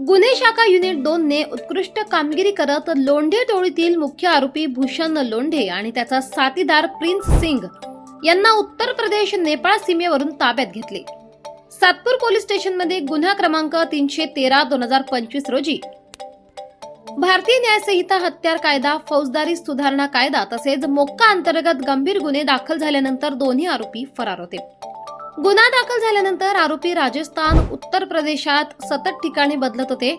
गुन्हे शाखा युनिट दोन ने उत्कृष्ट कामगिरी करत लोंढे टोळीतील मुख्य आरोपी भूषण लोंढे आणि त्याचा साथीदार प्रिन्स सिंग यांना उत्तर प्रदेश नेपाळ सीमेवरून ताब्यात घेतले. सातपूर पोलीस स्टेशनमध्ये गुन्हा क्रमांक तीनशे तेरा दोन हजार पंचवीस रोजी. भारतीय न्यायसंहिता हत्यार कायदा फौजदारी सुधारणा कायदा तसेच मोक्का अंतर्गत गंभीर गुन्हे दाखल झाल्यानंतर दोन्ही आरोपी फरार होते. गुन्हा दाखल झाल्यानंतर आरोपी राजस्थान उत्तर प्रदेशात सतत ठिकाणी बदलत होते.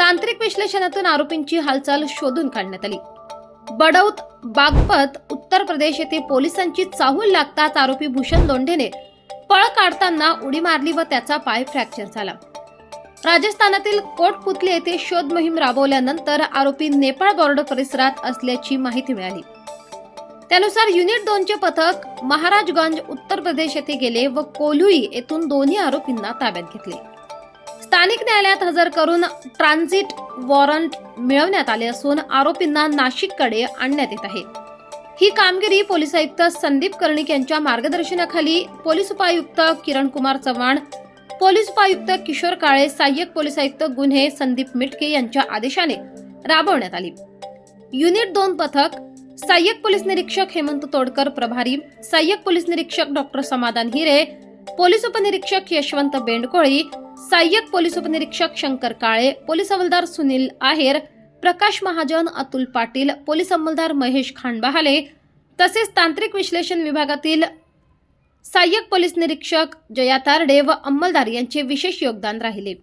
तांत्रिक विश्लेषणातून आरोपींची हालचाल शोधून काढण्यात आली. बडौत बागपत उत्तर प्रदेश येथे पोलिसांची चाहूल लागताच आरोपी भूषण लोंढेने पळ काढताना उडी मारली व त्याचा पाय फ्रॅक्चर झाला. राजस्थानातील कोटपुतली येथे शोध मोहीम राबवल्यानंतर आरोपी नेपाळ बॉर्डर परिसरात असल्याची माहिती मिळाली. त्यानुसार युनिट दोनचे पथक महाराजगंज उत्तर प्रदेश येथे गेले व कोल्हुई येथून दोन्ही आरोपींना ताब्यात घेतले. स्थानिक न्यायालयात हजर करून ट्रान्झिट वॉरंट मिळवण्यात आले असून आरोपींना नाशिककडे आणण्यात येत आहे. ही कामगिरी पोलीस आयुक्त संदीप कर्णिक यांच्या मार्गदर्शनाखाली पोलीस उपायुक्त किरण कुमार चव्हाण पोलीस उपायुक्त किशोर काळे सहाय्यक पोलीस आयुक्त गुन्हे संदीप मिटके यांच्या आदेशाने राबवण्यात आली. युनिट दोन पथक सहाय्यक पोलीस निरीक्षक हेमंत तोडकर प्रभारी सहाय्यक पोलीस निरीक्षक डॉक्टर समाधान हिरे पोलीस उपनिरीक्षक यशवंत बेंडकोळी सहाय्यक पोलीस उपनिरीक्षक शंकर काळे पोलीस हवालदार सुनील आहेर प्रकाश महाजन अतुल पाटील पोलीस अंमलदार महेश खांडबहाले तसेच तांत्रिक विश्लेषण विभागातील सहाय्यक पोलीस निरीक्षक जया तारडे व अंमलदार यांचे विशेष योगदान राहिले.